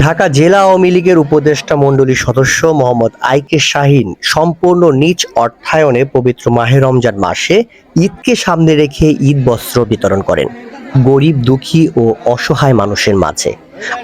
ঢাকা জেলা আওয়ামী লীগের উপদেষ্টা মণ্ডলীর সদস্য মোহাম্মদ আইকে শাহিন সম্পূর্ণ নিজ অর্থায়নে পবিত্র মাহে রমজান মাসে ঈদকে সামনে রেখে ঈদ বস্ত্র বিতরণ করেন। গরিব, দুঃখী ও অসহায় মানুষের মাঝে।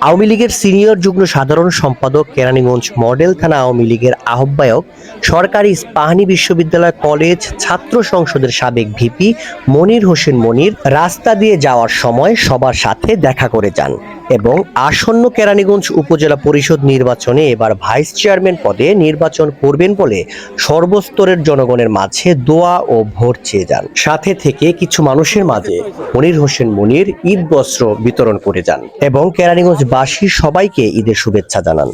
আওয়ামী লীগের সিনিয়র যুগ্ম সাধারণ সম্পাদক কেরানীগঞ্জ মডেল থানা আওয়ামী লীগের আহ্বায়ক সরকারি ইস্পাহানি বিশ্ববিদ্যালয় কলেজ ছাত্র সংসদের সাবেক ভিপি মনির হোসেন মনির রাস্তা দিয়ে যাওয়ার সময় সবার সাথে দেখা করে যান। এবং আসন্ন কেরানীগঞ্জ উপজেলা পরিষদ নির্বাচনে এবার ভাইস চেয়ারম্যান পদে নির্বাচন করবেন বলে সর্বস্তরের জনগণের মাঝে দোয়া ও ভোট চেয়ে যান। সাথে থেকে কিছু মানুষের মাঝে মনির হোসেন মনির, ঈদ বস্ত্র বিতরণ করে যান এবং কেরানীগঞ্জবাসী সবাইকে ঈদের শুভেচ্ছা জানান।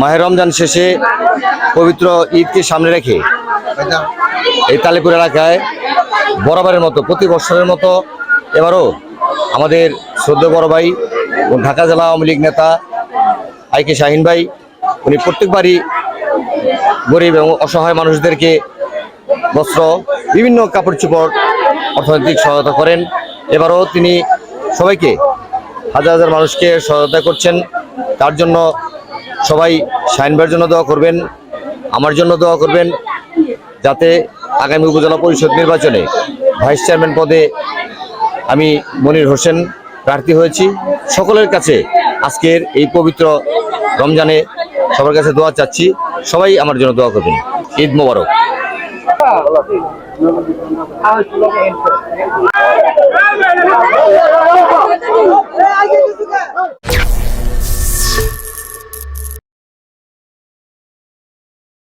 মাহের রমজান শেষে পবিত্র ঈদকে সামনে রেখে এই তালিপুর এলাকায় বরাবরের মতো, প্রতি বছরের মতো এবারও আমাদের শ্রদ্ধেয় বড় ভাই ঢাকা জেলা আওয়ামী লীগ নেতা আই কে শাহিন ভাই, উনি প্রত্যেকবারই গরিব এবং অসহায় মানুষদেরকে বস্ত্র, বিভিন্ন কাপড় চোপড় অর্থনৈতিক সহায়তা করেন। এবারও তিনি সবাইকে হাজার হাজার মানুষকে সহায়তা করছেন। তার জন্য সবাই শাহিনবার জন্য দোয়া করবেন, আমার জন্য দোয়া করবেন, যাতে আগামী উপজেলা পরিষদ নির্বাচনে ভাইস চেয়ারম্যান পদে আমি মনির হোসেন প্রার্থী হয়েছি। সকলের কাছে আজকের এই পবিত্র রমজানে সবার কাছে দোয়া চাচ্ছি। সবাই আমার জন্য দোয়া করবেন। ঈদ মোবারক.